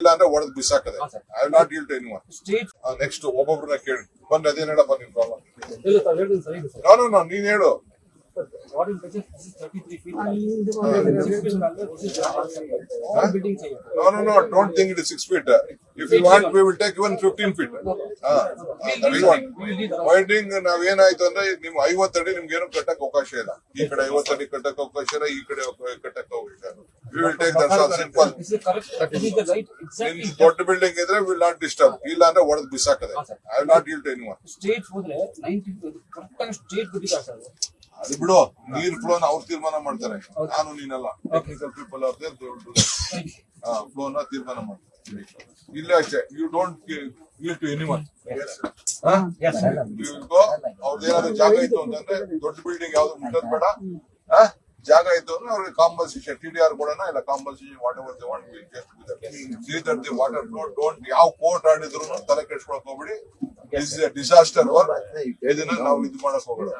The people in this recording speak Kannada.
ಇಲ್ಲ ಅಂದ್ರೆ ಒಡೆದ್ ಬಿಸಾಕದೆ. I will not deal to anyone next ಒಬ್ಬೊಬ್ರನ್ನ ಕೇಳಿ. ಬಂದ್ರೆ ಅದೇನ್ ಹೇಳಪ್ಪ ಪ್ರಾಬ್ಲಮ್ ನಾನು ನಾನು ನೀನ್ ಹೇಳು. No, no, no, uh, ನಾವೇನಾಯ್ತು ಅಂದ್ರೆ ನಿಮ್ ಐವತ್ತಡಿ ನಿಮ್ಗೆ ಏನು ಕಟ್ಟಕ್ ಅವಕಾಶ ಇಲ್ಲ. ಈ ಕಡೆ ಐವತ್ತಡಿ ಕಟ್ಟಕ್ ಅವಕಾಶ ಇಲ್ಲ ಈ ಕಡೆ ಕಟ್ಟಕ್ ಅವಕಾಶ will correct. The right exactly. ದೊಡ್ಡ ಬಿಲ್ಡಿಂಗ್ ಇದ್ರೆ ವಿಲ್ ನಾಟ್ ಡಿಸ್ಟರ್ಬ್ ಇಲ್ಲ ಅಂದ್ರೆ ಒಡೆದು ಬಿಸಾಕದೆ. I not deal to anyone state ಹೋದ್ರೆ ನೈಂಟಿ ಕರೆಕ್ಟ್ ಆಗಿ ಸ್ಟೇಟ್ ಅದು. ಬಿಡು. ನೀರ್ ಫ್ಲೋನ ಅವ್ರು ತೀರ್ಮಾನ ಮಾಡ್ತಾರೆ. ನಾನು ನೀನಲ್ಲ. ಟೆಕ್ನಿಕಲ್ ಪೀಪಲ್ ಅವ್ರದೇ ಫ್ಲೋನ ತೀರ್ಮಾನ ಮಾಡ್ತಾರೆ. ಇಲ್ಲ ಅಷ್ಟೇ you don't give to anyone ಅವ್ರದ್ದು ಜಾಗ ಇತ್ತು ಅಂತಂದ್ರೆ ದೊಡ್ಡ ಬಿಲ್ಡಿಂಗ್ ಯಾವ್ದು ಮುಟ್ಟದ್ ಬೇಡ? ಜಾಗ ಇತ್ತು ಅಂದ್ರೆ ಅವ್ರಿಗೆ ಕಾಂಪನ್ಸೇಷನ್ ಟಿ ಡಿ ಆರ್ ಕೊಡೋಣ ಇಲ್ಲ compensation whatever they want the water flow don't ಯಾವ ಕೋರ್ಟ್ ಆಡಿದ್ರು ತಲೆ ಕೆಡ್ಸ್ಕೊಳಕ್ ಹೋಗ್ಬಿಡಿ. ಇಸ್ ಡಿಸಾಸ್ಟರ್ ಇದನ್ನ ನಾವು ಇದು ಮಾಡಕ್ ಹೋಗ್ಬೇಡ.